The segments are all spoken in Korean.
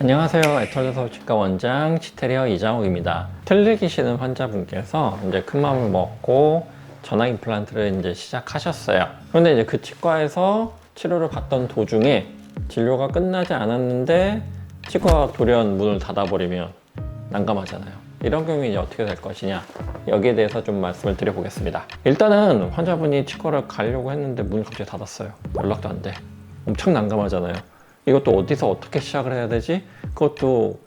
안녕하세요. 애털려서 치과 원장 치테리어 이장욱입니다. 틀리기시는 환자분께서 이제 큰 마음을 먹고 전화 임플란트를 이제 시작하셨어요. 그런데 이제 그 치과에서 치료를 받던 도중에 진료가 끝나지 않았는데 치과 돌연 문을 닫아버리면 난감하잖아요. 이런 경우에 이제 어떻게 될 것이냐 여기에 대해서 좀 말씀을 드려보겠습니다. 일단은 환자분이 치과를 가려고 했는데 문을 갑자기 닫았어요. 연락도 안 돼. 엄청 난감하잖아요. 이것도 어디서 어떻게 시작을 해야 되지? 그것도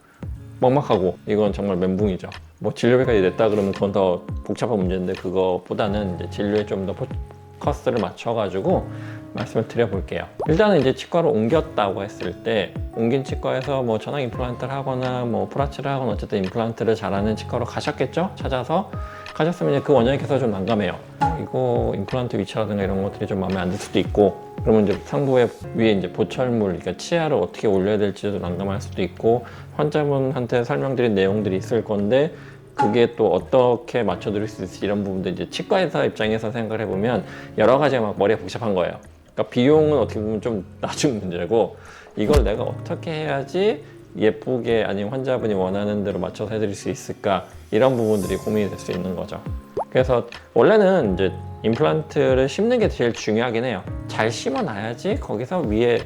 막막하고 이건 정말 멘붕이죠. 뭐 진료비까지 냈다 그러면 그건 더 복잡한 문제인데 그거보다는 이제 진료에 좀 더 포커스를 맞춰가지고 말씀을 드려볼게요. 일단은 이제 치과를 옮겼다고 했을 때 옮긴 치과에서 뭐 전환 임플란트를 하거나 뭐 프라치를 하거나 어쨌든 임플란트를 잘하는 치과로 가셨겠죠? 찾아서 가셨으면 이제 그 원장님께서 좀 난감해요. 이거 임플란트 위치라든가 이런 것들이 좀 마음에 안 들 수도 있고 그러면 이제 상부에 위에 이제 보철물, 그러니까 치아를 어떻게 올려야 될지도 난감할 수도 있고 환자분한테 설명드린 내용들이 있을 건데 그게 또 어떻게 맞춰드릴 수 있을지 이런 부분도 이제 치과 의사 입장에서 생각을 해보면 여러 가지가 막 머리가 복잡한 거예요. 그러니까 비용은 어떻게 보면 좀 나중 문제고 이걸 내가 어떻게 해야지 예쁘게 아니면 환자분이 원하는 대로 맞춰서 해드릴 수 있을까 이런 부분들이 고민이 될 수 있는 거죠. 그래서 원래는 이제 임플란트를 심는 게 제일 중요하긴 해요. 잘 심어놔야지 거기서 위에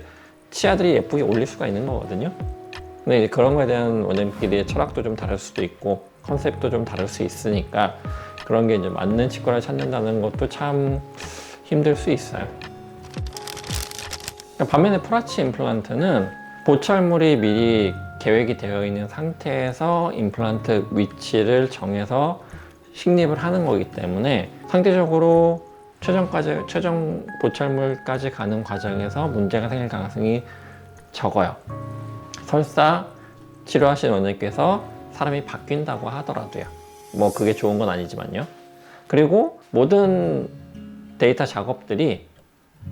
치아들이 예쁘게 올릴 수가 있는 거거든요. 근데 이제 그런 거에 대한 원장님끼리의 철학도 좀 다를 수도 있고 컨셉도 좀 다를 수 있으니까 그런 게 이제 맞는 치과를 찾는다는 것도 참 힘들 수 있어요. 반면에 프라치 임플란트는 보철물이 미리 계획이 되어 있는 상태에서 임플란트 위치를 정해서 식립을 하는 거기 때문에 상대적으로 최종까지 최종 보철물까지 가는 과정에서 문제가 생길 가능성이 적어요. 설사 치료하신 원장님께서 사람이 바뀐다고 하더라도요. 뭐 그게 좋은 건 아니지만요. 그리고 모든 데이터 작업들이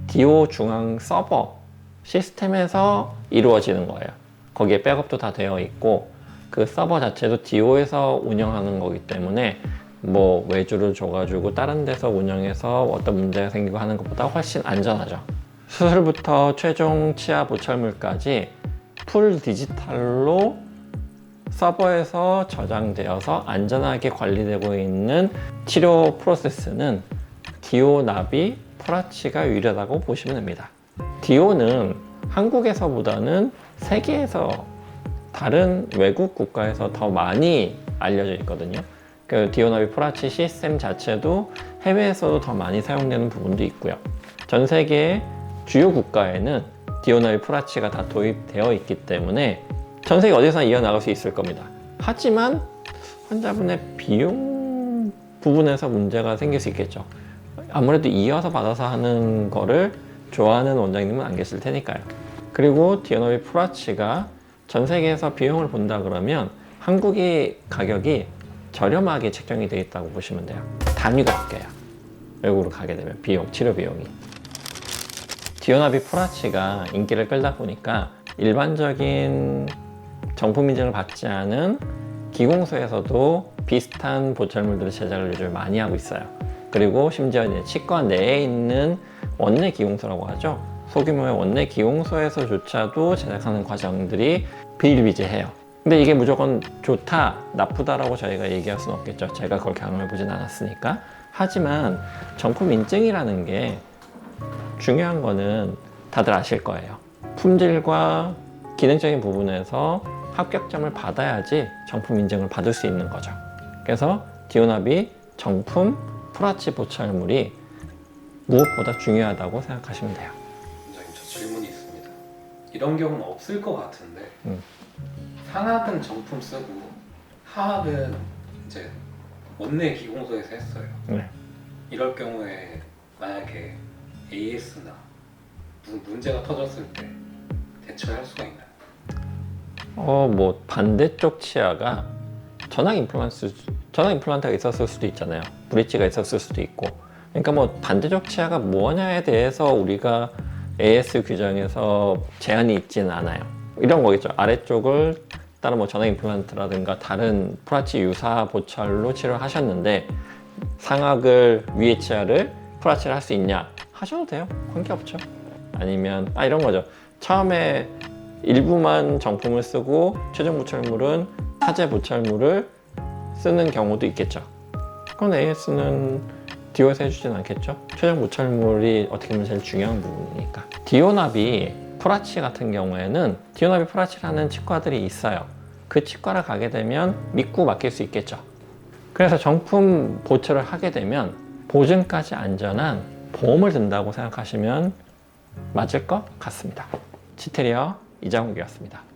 디오 중앙 서버 시스템에서 이루어지는 거예요. 거기에 백업도 다 되어 있고 그 서버 자체도 디오에서 운영하는 거기 때문에 뭐 외주를 줘가지고 다른 데서 운영해서 어떤 문제가 생기고 하는 것보다 훨씬 안전하죠. 수술부터 최종 치아 보철물까지 풀 디지털로 서버에서 저장되어서 안전하게 관리되고 있는 치료 프로세스는 디오 나비 프라치가 유일하다고 보시면 됩니다. 디오는 한국에서보다는 세계에서 다른 외국 국가에서 더 많이 알려져 있거든요. 그 디오나비 프라치 시스템 자체도 해외에서도 더 많이 사용되는 부분도 있고요. 전 세계 주요 국가에는 디오나비 프라치가 다 도입되어 있기 때문에 전 세계 어디서나 이어나갈 수 있을 겁니다. 하지만 환자분의 비용 부분에서 문제가 생길 수 있겠죠. 아무래도 이어서 받아서 하는 거를 좋아하는 원장님은 안 계실 테니까요. 그리고 디오나비 프라치가 전 세계에서 비용을 본다 그러면 한국의 가격이 저렴하게 책정이 되어 있다고 보시면 돼요. 단위가 바뀌어요. 외국으로 가게 되면 비용, 치료 비용이. 디오나비 프라치가 인기를 끌다 보니까 일반적인 정품 인증을 받지 않은 기공소에서도 비슷한 보철물들을 제작을 요즘 많이 하고 있어요. 그리고 심지어 이제 치과 내에 있는 원내 기공소라고 하죠. 소규모의 원내 기공소에서조차도 제작하는 과정들이 비일비재해요. 근데 이게 무조건 좋다, 나쁘다라고 저희가 얘기할 수는 없겠죠. 제가 그걸 경험해 보진 않았으니까. 하지만 정품 인증이라는 게 중요한 거는 다들 아실 거예요. 품질과 기능적인 부분에서 합격점을 받아야지 정품 인증을 받을 수 있는 거죠. 그래서 디오나비 정품 프라치 보철물이 무엇보다 중요하다고 생각하시면 돼요. 원장님 저 질문이 있습니다. 이런 경우는 없을 것 같은데 음. 상악은 정품 쓰고 하악은 이제 원내 기공소에서 했어요. 네. 이럴 경우에 만약에 AS나 무슨 문제가 터졌을 때 대처할 수가 있나요? 어, 뭐 반대쪽 치아가 전환 임플란트 전환 임플란트가 있었을 수도 있잖아요. 브릿지가 있었을 수도 있고. 그러니까 뭐 반대쪽 치아가 뭐냐에 대해서 우리가 AS 규정에서 제한이 있지는 않아요. 이런 거겠죠. 아래쪽을 다른 뭐 전환 임플란트라든가 다른 프라치 유사 보철로 치료하셨는데 상악을 위에 치아를 프라치를 할 수 있냐? 하셔도 돼요. 관계없죠. 아니면 아 이런 거죠. 처음에 일부만 정품을 쓰고 최종 보철물은 타제 보철물을 쓰는 경우도 있겠죠. 그건 AS는 디오에서 해주진 않겠죠. 최종 보철물이 어떻게 보면 제일 중요한 부분이니까. 디오납이 프라치 같은 경우에는 디오납이 프라치라는 치과들이 있어요. 그 치과를 가게 되면 믿고 맡길 수 있겠죠. 그래서 정품 보철을 하게 되면 보증까지 안전한 보험을 든다고 생각하시면 맞을 것 같습니다. 치테리어 이장욱이었습니다.